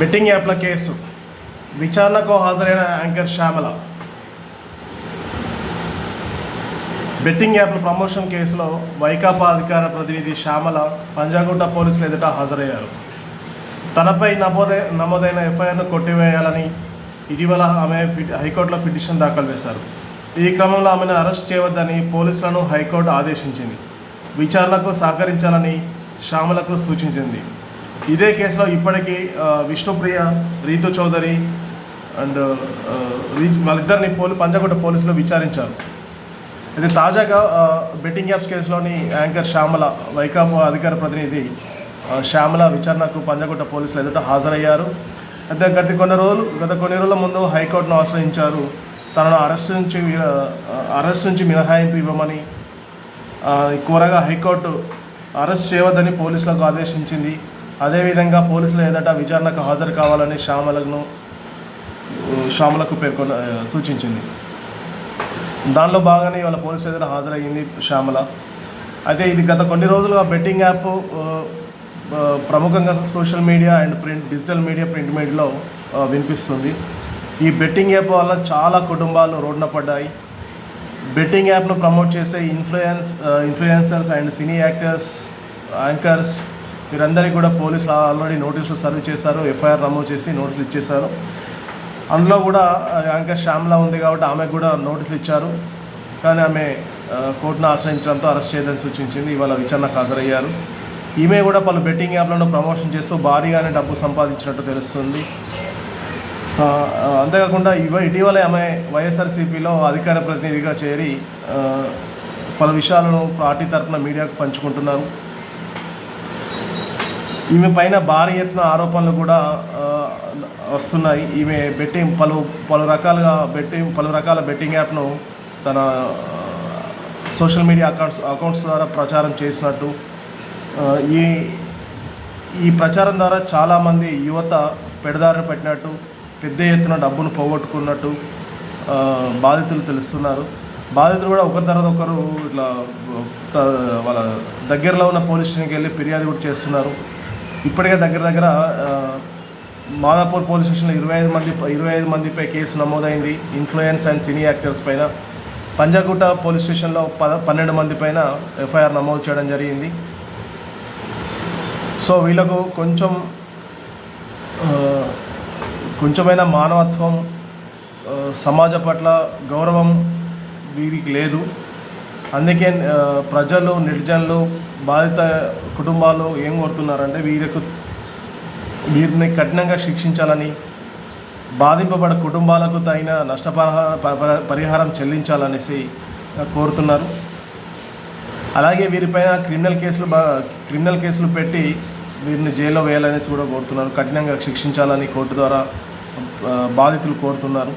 Betting యాప్ల కేసు. విచారణకు హాజరైన యాంకర్ శ్యామల. బెట్టింగ్ యాప్ల ప్రమోషన్ కేసులో వైకాపా అధికార ప్రతినిధి శ్యామల పంజాగుట్ట పోలీసులు ఎదుట హాజరయ్యారు. తనపై నమోదై నమోదైన ఎఫ్ఐఆర్ను కొట్టివేయాలని ఇటీవల ఆమె హైకోర్టులో పిటిషన్ దాఖలు చేశారు ఈ క్రమంలో ఆమెను అరెస్ట్ చేయవద్దని పోలీసులను హైకోర్టు ఆదేశించింది. విచారణకు సహకరించాలని శ్యామలకు సూచించింది. ఇదే కేసులో ఇప్పటికీ విష్ణుప్రియ రీతు చౌదరి అండ్ వాళ్ళిద్దరిని పోలీ పంజాగుట్ట పోలీసులు విచారించారు. అయితే తాజాగా బెట్టింగ్ యాప్స్ కేసులోని యాంకర్ శ్యామల వైకాపా అధికార ప్రతినిధి శ్యామల విచారణకు పంజగుట్ట పోలీసులు ఎదుట హాజరయ్యారు. అయితే గత కొన్ని రోజులు గత కొన్ని రోజుల ముందు హైకోర్టును ఆశ్రయించారు. తనను అరెస్ట్ నుంచి అరెస్ట్ నుంచి మినహాయింపు ఇవ్వమని కోరగా హైకోర్టు అరెస్ట్ చేయవద్దని పోలీసులకు ఆదేశించింది. అదేవిధంగా పోలీసులు ఎదుట విచారణకు హాజరు కావాలని శ్యామలను శ్యామలకు పేర్కొన్న సూచించింది. దానిలో బాగానే ఇవాళ పోలీసులు ఎదుట హాజరయ్యింది శ్యామల. అయితే ఇది గత కొన్ని రోజులుగా బెట్టింగ్ యాప్ ప్రముఖంగా social media and print digital media print మీడియాలో వినిపిస్తుంది. ఈ బెట్టింగ్ యాప్ వల్ల చాలా కుటుంబాలు రోడ్న పడ్డాయి. బెట్టింగ్ యాప్ను ప్రమోట్ చేసే influence influencers and cine actors anchors వీరందరికీ కూడా పోలీసులు ఆల్రెడీ నోటీసులు సర్వ్ చేశారు ఎఫ్ఐఆర్ నమోదు చేసి నోటీసులు ఇచ్చేశారు. అందులో కూడా యాంకర్ శ్యామ్లా ఉంది కాబట్టి ఆమెకు కూడా నోటీసులు ఇచ్చారు. కానీ ఆమె కోర్టును ఆశ్రయించడంతో అరెస్ట్ చేయదని సూచించింది. ఇవాళ విచారణకు హాజరయ్యారు. ఈమె కూడా పలు బెట్టింగ్ యాప్లను ప్రమోషన్ చేస్తూ భారీగానే డబ్బు సంపాదించినట్టు తెలుస్తుంది. అంతేకాకుండా ఇవ ఇటీవలే ఆమె వైఎస్ఆర్సీపీలో అధికార ప్రతినిధిగా చేరి పలు విషయాలను పార్టీ తరఫున మీడియాకు పంచుకుంటున్నారు. ఈమె పైన భారీ ఎత్తున ఆరోపణలు కూడా వస్తున్నాయి. ఈమె బెట్టింగ్ పలు పలు రకాలుగా బెట్టింగ్ పలు రకాల బెట్టింగ్ యాప్ను తన సోషల్ మీడియా అకౌంట్స్ అకౌంట్స్ ద్వారా ప్రచారం చేసినట్టు ఈ ఈ ప్రచారం ద్వారా చాలామంది యువత పెడదారిన పెట్టినట్టు పెద్ద ఎత్తున డబ్బును పోగొట్టుకున్నట్టు బాధితులు తెలుస్తున్నారు. బాధితులు కూడా ఒకరి తర్వాత ఒకరు ఇట్లా వాళ్ళ దగ్గరలో ఉన్న పోలీస్ స్టేషన్కి వెళ్ళి ఫిర్యాదు కూడా చేస్తున్నారు. ఇప్పటికే దగ్గర దగ్గర మాదాపూర్ పోలీస్ స్టేషన్లో ఇరవై ఐదు మంది ఇరవై ఐదు మందిపై కేసు నమోదైంది. ఇన్ఫ్లుయెన్స్ అండ్ సినీ యాక్టర్స్ పైన పంజాగుట్ట పోలీస్ స్టేషన్లో పద పన్నెండు మంది పైన ఎఫ్ఐఆర్ నమోదు చేయడం జరిగింది. సో వీళ్ళకు కొంచెం కొంచెమైన మానవత్వం సమాజ పట్ల గౌరవం వీరికి లేదు. అందుకే ప్రజలు నిర్జనులు బాధిత కుటుంబాలు ఏం కోరుతున్నారంటే వీరికి వీరిని కఠినంగా శిక్షించాలని బాధింపబడ కుటుంబాలకు తగిన నష్టపరిహార పరిహారం చెల్లించాలనేసి కోరుతున్నారు. అలాగే వీరిపైన క్రిమినల్ కేసులు బా క్రిమినల్ కేసులు పెట్టి వీరిని జైల్లో వేయాలనేసి కూడా కోరుతున్నారు. కఠినంగా శిక్షించాలని కోర్టు ద్వారా బాధితులు కోరుతున్నారు.